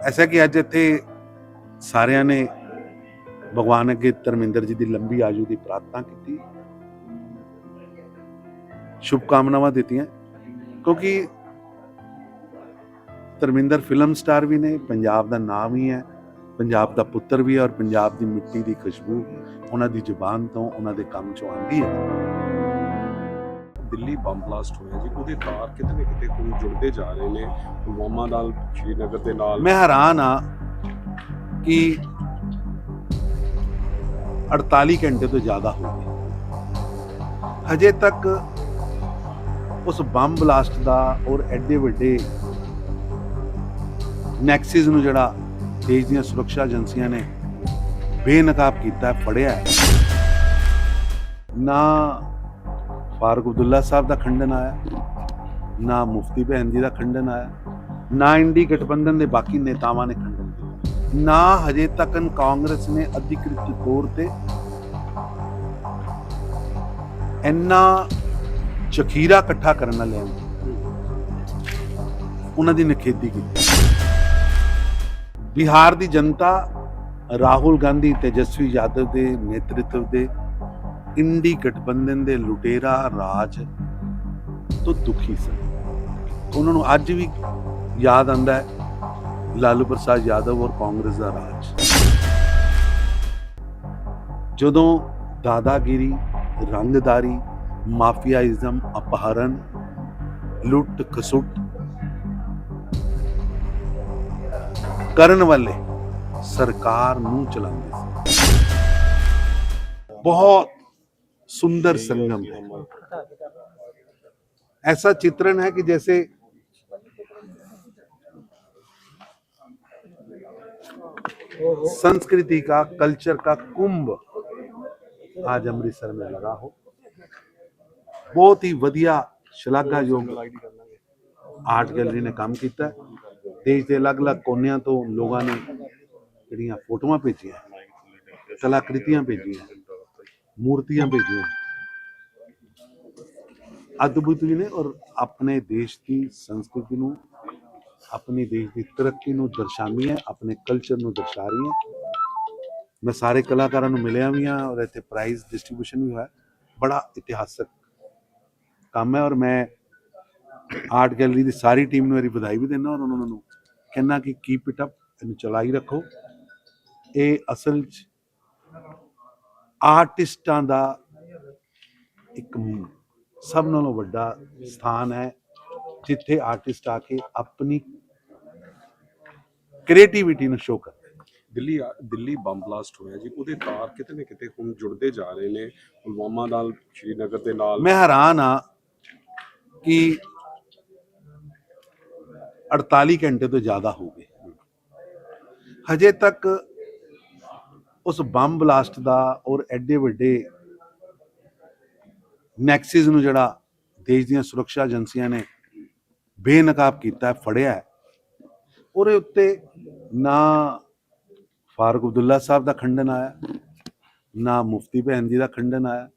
ਐਸਾ ਕਿ ਅੱਜ ਇੱਥੇ ਸਾਰਿਆਂ ਨੇ ਭਗਵਾਨ ਅੱਗੇ ਧਰਮਿੰਦਰ ਜੀ ਦੀ ਲੰਬੀ ਆਯੂ ਦੀ ਪ੍ਰਾਰਥਨਾ ਕੀਤੀ। ਸ਼ੁਭ ਕਾਮਨਾਵਾਂ ਦਿੱਤੀਆਂ। ਕਿਉਂਕਿ ਧਰਮਿੰਦਰ ਫਿਲਮ ਸਟਾਰ ਵੀ ਨੇ, ਪੰਜਾਬ ਦਾ ਨਾਮ ਹੀ ਹੈ, ਪੰਜਾਬ ਦਾ ਪੁੱਤਰ ਵੀ ਹੈ ਔਰ ਪੰਜਾਬ ਦੀ ਮਿੱਟੀ ਦੀ ਖੁਸ਼ਬੂ ਉਹਨਾਂ ਦੀ ਜ਼ੁਬਾਨ ਤੋਂ, ਉਹਨਾਂ ਦੇ ਕੰਮ ਚੋਂ ਆਉਂਦੀ ਹੈ। ਦਿੱਲੀ ਬੰਬ ਬਲਾਸਟ ਹੋਇਆ ਜੀ, ਉਹਦੇ ਤਾਰ ਕਿਤੇ ਨਾ ਕਿਤੇ ਹੁਣ ਜੁੜਦੇ ਜਾ ਰਹੇ ਨੇ। ਪੁਲਵਾਮਾ ਨਾਲ, ਸ਼੍ਰੀਨਗਰ ਦੇ ਨਾਲ। ਮੈਂ ਹੈਰਾਨ ਆ ਕਿ 48 ਘੰਟੇ ਤੋਂ ਜ਼ਿਆਦਾ ਹੋ ਗਏ। ਹਜੇ ਤੱਕ ਉਸ ਬੰਬ ਬਲਾਸਟ ਦਾ ਔਰ ਐਡੇ ਵੱਡੇ ਨੈਕਸਿਸ ਨੂੰ ਜਿਹੜਾ ਦੇਸ਼ ਦੀਆਂ ਸੁਰੱਖਿਆ ਏਜੰਸੀਆਂ ਨੇ ਬੇਨਕਾਬ ਕੀਤਾ, ਫੜਿਆ ਨਾ ਫਾਰੂਕ ਅਬਦੁੱਲਾ ਸਾਹਿਬ ਦਾ ਖੰਡਨ ਆਇਆ, ਨਾ ਮੁਫਤੀ ਭੈਣ ਜੀ ਦਾ ਖੰਡਨ ਆਇਆ, ਨਾ ਇੰਡੀ ਗਠਬੰਧਨ ਦੇ ਬਾਕੀ ਨੇਤਾਵਾਂ ਨੇ ਖੰਡਨ ਕੀਤਾ ਨਾ ਹਜੇ ਤੱਕ ਕਾਂਗਰਸ ਨੇ ਅਧਿਕ੍ਰਿਤ ਤੌਰ ਤੇ ਇੰਨਾ ਜ਼ਖੀਰਾ ਇਕੱਠਾ ਕਰਨ ਵਾਲੇ ਉਹਨਾਂ ਦੀ ਨਿਖੇਧੀ ਕੀਤੀ। ਬਿਹਾਰ ਦੀ ਜਨਤਾ ਰਾਹੁਲ ਗਾਂਧੀ, ਤੇਜਸਵੀ ਯਾਦਵ ਦੇ ਨੇਤਰਤਵ ਦੇ ਇੰਡੀ ਗਠਬੰਧਨ ਦੇ ਲੁਟੇਰਾ ਰਾਜ ਤੋਂ ਦੁਖੀ ਸਨ। ਉਹਨਾਂ ਨੂੰ ਅੱਜ ਵੀ ਯਾਦ ਆਂਦਾ ਹੈ, ਲਾਲੂ ਪ੍ਰਸਾਦ ਯਾਦਵ ਔਰ ਕਾਂਗਰਸ ਦਾ ਰਾਜ। ਜਦੋਂ ਦਾਦਾਗਿਰੀ, ਰੰਗਦਾਰੀ, ਮਾਫੀਆਇਜ਼ਮ ਅਪਹਰਨ, ਲੁੱਟ ਖਸੁੱਟ ਕਰਨ ਵਾਲੇ ਸਰਕਾਰ ਨੂੰ ਚਲਾਉਂਦੇ ਸੀ। ਬਹੁਤ सुंदर संगम है ऐसा चित्रण है कि जैसे संस्कृति का कल्चर का कुंभ आज अमृतसर में लगा हो ਬਹੁਤ ਹੀ ਵਧੀਆ ਸ਼ਲਾਘਾਯੋਗ ਆਰਟ ਗੈਲਰੀ ਨੇ ਕੰਮ ਕੀਤਾ ਹੈ। ਦੇਸ਼ ਦੇ ਅਲੱਗ-ਅਲੱਗ ਕੋਨਿਆਂ ਤੋਂ ਲੋਕਾਂ ਨੇ ਜਿਹੜੀਆਂ ਫੋਟੋਆਂ ਭੇਜੀਆਂ ਕਲਾਕ੍ਰਿਤੀਆਂ ਭੇਜੀਆਂ ਮੂਰਤੀਆਂ ਭੇਜੀਆਂ ਅਦਭੁਤ ਵੀ ਨੇ ਔਰ ਆਪਣੇ ਦੇਸ਼ ਦੀ ਸੰਸਕ੍ਰਿਤੀ ਨੂੰ ਆਪਣੇ ਦੇਸ਼ ਦੀ ਤਰੱਕੀ ਨੂੰ ਦਰਸਾਉਂਦੀ ਹੈ ਆਪਣੇ ਕਲਚਰ ਨੂੰ ਦਰਸਾ ਰਹੀ ਹੈ ਮੈਂ ਸਾਰੇ ਕਲਾਕਾਰਾਂ ਨੂੰ ਮਿਲਿਆ ਵੀ ਹਾਂ ਔਰ ਇੱਥੇ ਪ੍ਰਾਈਜ਼ ਡਿਸਟ੍ਰੀਬਿਊਸ਼ਨ ਵੀ ਹੋਇਆ ਬੜਾ ਇਤਿਹਾਸਕ ਕੰਮ ਹੈ ਔਰ ਮੈਂ ਆਰਟ ਗੈਲਰੀ ਦੀ ਸਾਰੀ ਟੀਮ ਨੂੰ ਮੇਰੀ ਵਧਾਈ ਵੀ ਦਿੰਦਾ ਔਰ ਉਹਨਾਂ ਨੂੰ ਕਹਿੰਦਾ ਕਿ ਕੀਪ ਇਟ ਅਪ ਇਹਨੂੰ ਚਲਾਈ ਰੱਖੋ ਇਹ ਅਸਲ 'ਚ ਆਰਟਿਸਟਾਂ ਦਾ ਇੱਕ ਸਭ ਨਾਲੋਂ ਵੱਡਾ ਸਥਾਨ ਹੈ ਜਿੱਥੇ ਆਰਟਿਸਟ ਆ ਕੇ ਆਪਣੀ ਕ੍ਰੀਏਟੀਵਿਟੀ ਨੂੰ ਸ਼ੋਅ ਕਰਦੇ। ਦਿੱਲੀ ਦਿੱਲੀ ਬੰਬ ਬਲਾਸਟ ਹੋਇਆ ਜੀ ਉਹਦੇ ਤਾਰ ਕਿਤੇ ਨਾ ਕਿਤੇ ਹੁਣ ਜੁੜਦੇ ਜਾ ਰਹੇ ਨੇ। ਪੁਲਵਾਮਾ ਨਾਲ ਸ਼੍ਰੀਨਗਰ ਦੇ ਨਾਲ। ਮੈਂ ਹੈਰਾਨ ਆ ਕਿ 48 ਘੰਟੇ ਤੋਂ ਜ਼ਿਆਦਾ ਹੋ ਗਏ। ਹਜੇ ਤੱਕ ਉਸ ਬੰਬ ਬਲਾਸਟ ਦਾ ਔਰ ਐਡੇ ਵੱਡੇ ਨੈਕਸਿਸ ਨੂੰ ਜਿਹੜਾ ਦੇਸ਼ ਦੀਆਂ ਸੁਰੱਖਿਆ ਏਜੰਸੀਆਂ ਨੇ ਬੇਨਕਾਬ ਕੀਤਾ, ਫੜਿਆ ਉਹਦੇ ਉੱਤੇ ਨਾ ਫਾਰੂਕ ਅਬਦੁੱਲਾ ਸਾਹਿਬ ਦਾ ਖੰਡਨ ਆਇਆ, ਨਾ ਮੁਫਤੀ ਭੈਣ ਜੀ ਦਾ ਖੰਡਨ ਆਇਆ,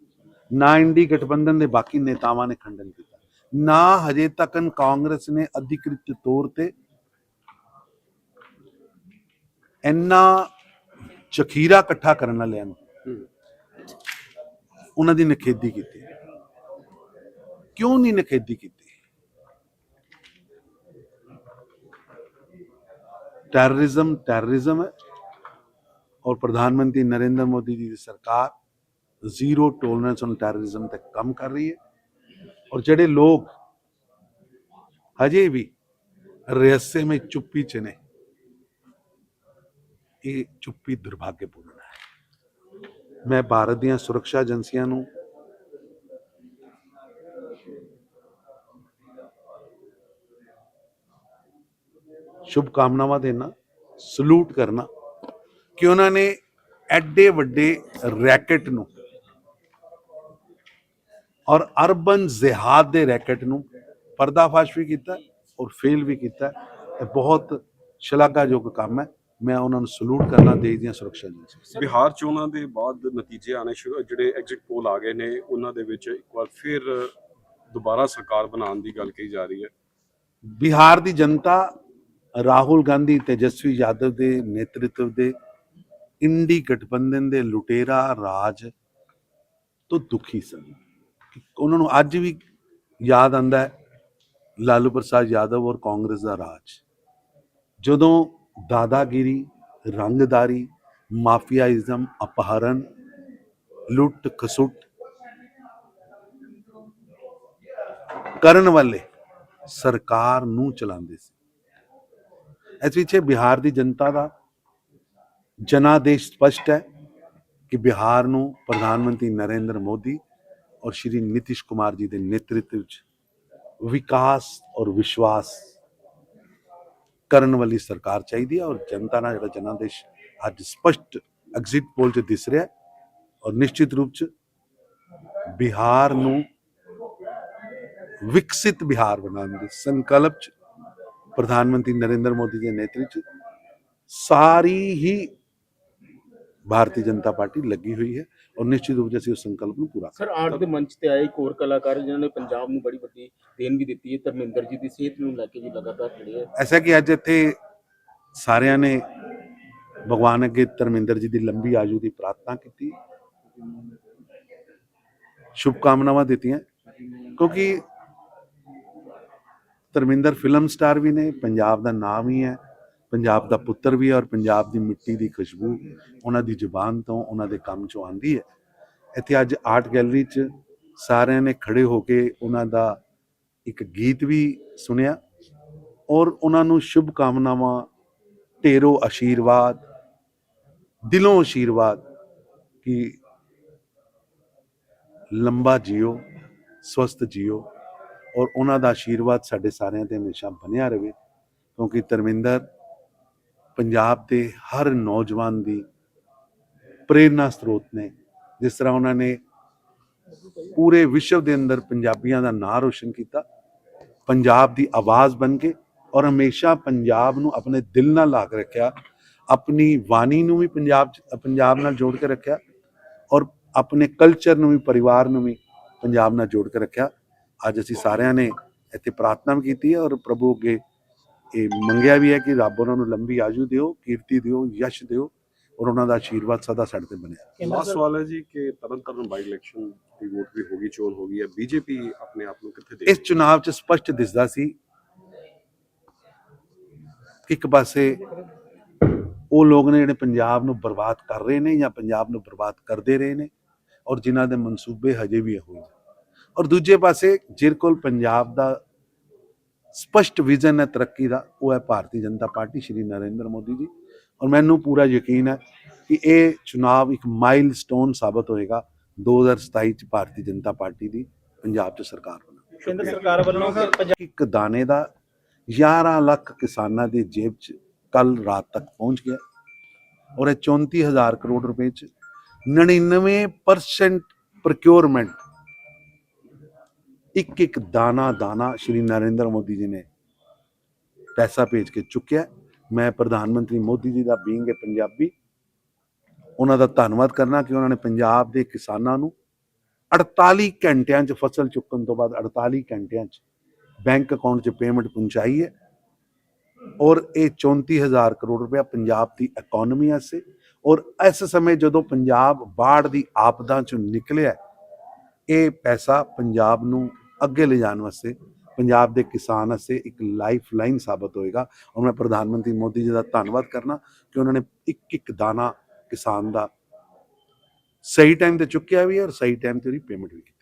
ਨਾ ਇੰਡੀ ਗਠਬੰਧਨ ਦੇ ਬਾਕੀ ਨੇਤਾਵਾਂ ਨੇ ਖੰਡਨ ਕੀਤਾ। ਨਾ ਹਜੇ ਤੱਕ ਕਾਂਗਰਸ ਨੇ ਅਧਿਕ੍ਰਿਤ ਤੌਰ ਤੇ ਇੰਨਾ ਜ਼ਖੀਰਾ ਇਕੱਠਾ ਕਰਨ ਵਾਲਿਆਂ ਨੂੰ। ਉਹਨਾਂ ਦੀ ਨਿਖੇਧੀ ਕੀਤੀ। ਕਿਉਂ ਨਹੀਂ ਨਿਖੇਧੀ ਕੀਤੀ? ਟੈਰਰਿਜ਼ਮ ਟੈਰਰਿਜ਼ਮ ਹੈ। ਔਰ ਪ੍ਰਧਾਨ ਮੰਤਰੀ ਨਰਿੰਦਰ ਮੋਦੀ ਜੀ ਦੀ ਸਰਕਾਰ ਜ਼ੀਰੋ ਟੋਲਰੈਂਸ ਔਨ ਟੈਰਰਿਜ਼ਮ ਤੇ ਕੰਮ ਕਰ ਰਹੀ ਹੈ। ਔਰ ਜਿਹੜੇ ਲੋਕ ਹਜੇ ਵੀ ਰਿਆਸੇ ਵਿੱਚ ਚੁੱਪੀ ਚ ਨੇ ਇਹ ਚੁੱਪੀ ਦੁਰਭਾਗਯਪੂਰਨ ਹੈ। ਮੈਂ ਭਾਰਤ ਦੀਆਂ ਸੁਰੱਖਿਆ ਏਜੰਸੀਆਂ ਨੂੰ ਸ਼ੁਭ ਕਾਮਨਾਵਾਂ ਦੇਣਾ, ਸਲੂਟ ਕਰਨਾ ਕਿ ਉਹਨਾਂ ਨੇ ਐਡੇ ਵੱਡੇ ਰੈਕਟ ਨੂੰ ਔਰ ਅਰਬਨ ਜ਼ਿਹਾਦ ਦੇ ਰੈਕਟ ਨੂੰ ਪਰਦਾਫਾਸ਼ ਵੀ ਕੀਤਾ ਔਰ ਫੇਲ ਵੀ ਕੀਤਾ। ਇਹ ਬਹੁਤ ਸ਼ਲਾਘਾਯੋਗ ਕੰਮ ਹੈ। ਮੈਂ ਉਹਨਾਂ ਨੂੰ ਸਲੂਟ ਕਰਨਾ ਦੇਸ਼ ਦੀਆਂ ਸੁਰੱਖਿਆ ਏਜੰਸੀਆਂ ਬਿਹਾਰ ਚੋਣਾਂ ਦੇ ਬਾਅਦ ਨਤੀਜੇ ਆਣੇ ਸ਼ੁਰੂ ਜਿਹੜੇ ਐਗਜ਼ਿਟ ਪੋਲ ਆ ਗਏ ਨੇ ਉਹਨਾਂ ਦੇ ਵਿੱਚ ਇੱਕ ਵਾਰ ਫਿਰ ਦੁਬਾਰਾ ਸਰਕਾਰ ਬਣਾਉਣ ਦੀ ਗੱਲ ਕਹੀ ਜਾ ਰਹੀ ਹੈ। ਬਿਹਾਰ ਦੀ ਜਨਤਾ ਰਾਹੁਲ ਗਾਂਧੀ ਤੇਜਸਵੀ ਯਾਦਵ ਦੇ ਨੇਤਰਤਵ ਦੇ ਇੰਡੀ ਗਠਬੰਧਨ ਦੇ ਲੁਟੇਰਾ ਰਾਜ ਤੋਂ ਦੁਖੀ ਸਨ। ਉਹਨਾਂ ਨੂੰ ਅੱਜ ਵੀ ਯਾਦ ਆਂਦਾ ਹੈ ਲਾਲੂ ਪ੍ਰਸਾਦ ਯਾਦਵ ਔਰ ਕਾਂਗਰਸ ਦਾ ਰਾਜ। ਜਦੋਂ ਦਾਦਾਗਿਰੀ ਰੰਗਦਾਰੀ ਮਾਫੀਆਇਜ਼ਮ ਅਪਹਰਨ ਲੁੱਟ ਖਸੁੱਟ ਕਰਨ ਵਾਲੇ ਸਰਕਾਰ ਨੂੰ ਚਲਾਉਂਦੇ ਸੀ। ਇਸ ਵਿੱਚ ਬਿਹਾਰ ਦੀ ਜਨਤਾ ਦਾ ਜਨਾਦੇਸ਼ ਸਪਸ਼ਟ ਹੈ ਕਿ ਬਿਹਾਰ ਨੂੰ ਪ੍ਰਧਾਨ ਮੰਤਰੀ ਨਰਿੰਦਰ ਮੋਦੀ ਔਰ ਸ਼੍ਰੀ ਨਿਤਿਸ਼ ਕੁਮਾਰ ਜੀ ਦੇ ਨੇਤਰਤਵ ਵਿੱਚ ਵਿਕਾਸ ਔਰ ਵਿਸ਼ਵਾਸ ਕਰਨ ਵਾਲੀ ਸਰਕਾਰ ਚਾਹੀਦੀ ਹੈ ਔਰ ਜਨਤਾ ਨਾਲ ਜਿਹੜਾ ਜਨਾਦੇਸ਼ ਅੱਜ ਸਪਸ਼ਟ ਐਗਜ਼ਿਟ ਪੋਲ 'ਚ ਦਿਸ ਰਿਹਾ ਹੈ ਔਰ ਨਿਸ਼ਚਿਤ ਰੂਪ 'ਚ ਬਿਹਾਰ ਨੂੰ ਵਿਕਸਿਤ ਬਿਹਾਰ ਬਣਾਉਣ ਦੇ ਸੰਕਲਪ 'ਚ ਪ੍ਰਧਾਨ ਮੰਤਰੀ ਨਰਿੰਦਰ ਮੋਦੀ ਦੇ ਨੇਤਰਤਵ 'ਚ ਸਾਰੀ ਹੀ ਭਾਰਤੀ ਜਨਤਾ ਪਾਰਟੀ ਲੱਗੀ ਹੋਈ ਹੈ। ਔਰ ਨਿਸ਼ਚਿਤ ਰੂਪ 'ਚ ਅਸੀਂ ਉਸ ਸੰਕਲਪ ਨੂੰ ਪੂਰਾ ਸਰ ਆਰਟ ਦੇ ਮੰਚ ਤੇ ਆਏ ਇੱਕ ਹੋਰ ਕਲਾਕਾਰ ਜਿਨ੍ਹਾਂ ਨੇ ਪੰਜਾਬ ਨੂੰ ਬੜੀ ਵੱਡੀ ਦੇਣ ਵੀ ਦਿੱਤੀ ਹੈ ਧਰਮਿੰਦਰ ਜੀ ਦੀ ਸਿਹਤ ਨੂੰ ਲੈ ਕੇ ਵੀ ਲਗਾਤਾਰ ਖੜੇ ਹੈ ਐਸਾ ਕਿ ਅੱਜ ਇੱਥੇ ਸਾਰਿਆਂ ਨੇ ਭਗਵਾਨ ਅੱਗੇ ਧਰਮਿੰਦਰ ਜੀ ਦੀ ਲੰਬੀ ਆਯੂ ਦੀ ਪ੍ਰਾਰਥਨਾ ਕੀਤੀ। ਸ਼ੁਭ ਕਾਮਨਾਵਾਂ ਦਿੱਤੀਆਂ। ਕਿਉਂਕਿ ਧਰਮਿੰਦਰ ਫਿਲਮ ਸਟਾਰ ਵੀ ਨੇ ਪੰਜਾਬ ਦਾ ਨਾਮ ਹੀ ਹੈ। ਪੰਜਾਬ ਦਾ ਪੁੱਤਰ ਵੀ ਹੈ ਔਰ ਪੰਜਾਬ ਦੀ ਮਿੱਟੀ ਦੀ ਖੁਸ਼ਬੂ ਉਹਨਾਂ ਦੀ ਜ਼ੁਬਾਨ ਤੋਂ ਉਹਨਾਂ ਦੇ ਕੰਮ ਚੋਂ ਆਉਂਦੀ ਹੈ। ਇੱਥੇ ਅੱਜ ਆਰਟ ਗੈਲਰੀ 'ਚ ਸਾਰਿਆਂ ਨੇ ਖੜੇ ਹੋ ਕੇ ਉਹਨਾਂ ਦਾ ਇੱਕ ਗੀਤ ਵੀ ਸੁਣਿਆ ਔਰ ਉਹਨਾਂ ਨੂੰ ਸ਼ੁਭ ਕਾਮਨਾਵਾਂ ਢੇਰੋ ਆਸ਼ੀਰਵਾਦ ਦਿਲੋਂ ਆਸ਼ੀਰਵਾਦ ਕਿ ਲੰਬਾ ਜਿਓ, ਸਵਸਥ ਜੀਓ ਔਰ ਉਹਨਾਂ ਦਾ ਆਸ਼ੀਰਵਾਦ ਸਾਡੇ ਸਾਰਿਆਂ ਤੇ ਹਮੇਸ਼ਾ ਬਣਿਆ ਰਹੇ ਕਿਉਂਕਿ ਧਰਮਿੰਦਰ ਪੰਜਾਬ ਦੇ ਹਰ ਨੌਜਵਾਨ ਦੀ ਪ੍ਰੇਰਨਾ ਸਰੋਤ ਨੇ। ਜਿਸ ਤਰ੍ਹਾਂ ਉਹਨਾਂ ਨੇ ਪੂਰੇ ਵਿਸ਼ਵ ਦੇ ਅੰਦਰ ਪੰਜਾਬੀਆਂ ਦਾ ਨਾਂ ਰੋਸ਼ਨ ਕੀਤਾ, ਪੰਜਾਬ ਦੀ ਆਵਾਜ਼ ਬਣ ਕੇ ਔਰ ਹਮੇਸ਼ਾ ਪੰਜਾਬ ਨੂੰ ਆਪਣੇ ਦਿਲ ਨਾਲ ਲਾ ਕੇ ਰੱਖਿਆ, ਆਪਣੀ ਬਾਣੀ ਨੂੰ ਵੀ ਪੰਜਾਬ 'ਚ- ਪੰਜਾਬ ਨਾਲ ਜੋੜ ਕੇ ਰੱਖਿਆ ਔਰ ਆਪਣੇ ਕਲਚਰ ਨੂੰ ਵੀ, ਪਰਿਵਾਰ ਨੂੰ ਵੀ ਪੰਜਾਬ ਨਾਲ ਜੋੜ ਕੇ ਰੱਖਿਆ। ਅੱਜ ਅਸੀਂ ਸਾਰਿਆਂ ਨੇ ਇੱਥੇ ਪ੍ਰਾਰਥਨਾ ਵੀ ਕੀਤੀ ਹੈ ਔਰ ਪ੍ਰਭੂ ਅੱਗੇ ਇਹ ਮੰਗਿਆ ਵੀ ਹੈ ਕਿ ਰੱਬ ਉਹਨਾਂ ਨੂੰ ਲੰਬੀ ਆਯੂ ਦਿਓ ਕੀਰਤੀ ਦਿਓ ਯਸ਼ ਦਿਓ ਔਰ ਉਹਨਾਂ ਦਾ ਆਸ਼ੀਰਵਾਦ ਸਦਾ ਸਾਡੇ ਤੇ ਬਣਿਆ। ਲਾਸਟ ਸਵਾਲ ਹੈ ਜੀ ਕਿ ਤਰਨ ਤਾਰਨ ਬਾਈ ਇਲੈਕਸ਼ਨ ਦੀ ਵੋਟ ਵੀ ਹੋ ਗਈ ਚੋਣ ਹੋ ਗਈ ਹੈ। ਬੀਜੇਪੀ ਆਪਣੇ ਆਪ ਨੂੰ ਕਿੱਥੇ ਦੇਖ ਇਸ ਚੁਣਾਵ 'ਚ ਸਪਸ਼ਟ ਦਿਸਦਾ ਸੀ ਕਿ ਇੱਕ ਪਾਸੇ ਉਹ ਲੋਕ ਨੇ ਜਿਹੜੇ ਪੰਜਾਬ ਨੂੰ ਬਰਬਾਦ ਕਰ ਰਹੇ ਨੇ ਜਾਂ ਪੰਜਾਬ ਨੂੰ ਬਰਬਾਦ ਕਰਦੇ ਰਹੇ ਨੇ ਔਰ ਜਿਨ੍ਹਾਂ ਦੇ ਮਨਸੂਬੇ ਹਜੇ ਵੀ ਇਹੋ ਹੀ ਨੇ। ਔਰ ਦੂਜੇ ਪਾਸੇ ਜਿਰ ਕੋਲ ਪੰਜਾਬ ਦਾ ਸਪਸ਼ਟ ਵਿਜ਼ਨ ਹੈ ਤਰੱਕੀ ਦਾ ਉਹ ਹੈ ਭਾਰਤੀ ਜਨਤਾ ਪਾਰਟੀ ਸ਼੍ਰੀ ਨਰਿੰਦਰ ਮੋਦੀ ਜੀ। ਔਰ ਮੈਨੂੰ ਪੂਰਾ ਯਕੀਨ ਹੈ ਕਿ ਇਹ ਚੁਣਾਵ ਇੱਕ ਮਾਈਲਸਟੋਨ ਸਾਬਤ ਹੋਏਗਾ 2027 ਚ ਭਾਰਤੀ ਜਨਤਾ ਪਾਰਟੀ ਦੀ ਪੰਜਾਬ 'ਚ ਸਰਕਾਰ ਬਣਾ ਕੇਂਦਰ ਸਰਕਾਰ ਵੱਲੋਂ ਇੱਕ ਦਾਣੇ ਦਾ 11 ਲੱਖ ਕਿਸਾਨਾਂ ਦੀ ਜੇਬ 'ਚ ਕੱਲ ਰਾਤ ਤੱਕ ਪਹੁੰਚ ਗਿਆ। ਔਰ ਇਹ 34000 ਕਰੋੜ ਰੁਪਏ 'ਚ 99% ਪ੍ਰੋਕਿਉਰਮੈਂਟ ਇੱਕ ਇੱਕ ਦਾਣਾ ਦਾਣਾ ਸ਼੍ਰੀ ਨਰਿੰਦਰ ਮੋਦੀ ਜੀ ਨੇ ਪੈਸਾ ਭੇਜ ਕੇ ਚੁੱਕਿਆ। ਮੈਂ ਪ੍ਰਧਾਨ ਮੰਤਰੀ ਮੋਦੀ ਜੀ ਦਾ ਬੀਇੰਗ ਹੈ ਪੰਜਾਬੀ। ਉਹਨਾਂ ਦਾ ਧੰਨਵਾਦ ਕਰਨਾ ਕਿ ਉਹਨਾਂ ਨੇ ਪੰਜਾਬ ਦੇ ਕਿਸਾਨਾਂ ਨੂੰ 48 ਘੰਟਿਆਂ 'ਚ ਫਸਲ ਚੁੱਕਣ ਤੋਂ ਬਾਅਦ 48 ਘੰਟਿਆਂ 'ਚ ਬੈਂਕ ਅਕਾਊਂਟ 'ਚ ਪੇਮੈਂਟ ਪਹੁੰਚਾਈ ਹੈ। ਔਰ ਇਹ 34000 ਕਰੋੜ ਰੁਪਇਆ ਪੰਜਾਬ ਦੀ ਇਕਨੋਮੀ ਵਾਸਤੇ ਔਰ ਇਸ ਸਮੇਂ ਜਦੋਂ ਪੰਜਾਬ ਬਾੜ ਦੀ ਆਪਦਾ 'ਚੋਂ ਨਿਕਲਿਆ, ਇਹ ਪੈਸਾ ਪੰਜਾਬ ਨੂੰ ਅੱਗੇ ਲਿਜਾਣ ਵਾਸਤੇ ਪੰਜਾਬ ਦੇ ਕਿਸਾਨ ਵਾਸਤੇ ਇੱਕ ਲਾਈਫ ਲਾਈਨ ਸਾਬਤ ਹੋਏਗਾ। ਔਰ ਮੈਂ ਪ੍ਰਧਾਨ ਮੰਤਰੀ ਮੋਦੀ ਜੀ ਦਾ ਧੰਨਵਾਦ ਕਰਨਾ ਕਿ ਉਹਨਾਂ ਨੇ ਇੱਕ ਇੱਕ ਦਾਣਾ ਕਿਸਾਨ ਦਾ ਸਹੀ ਟਾਈਮ ਤੇ ਚੁੱਕਿਆ ਵੀ ਔਰ ਸਹੀ ਟਾਈਮ ਤੇ ਉਹਦੀ ਪੇਮੈਂਟ ਵੀ ਕੀਤੀ।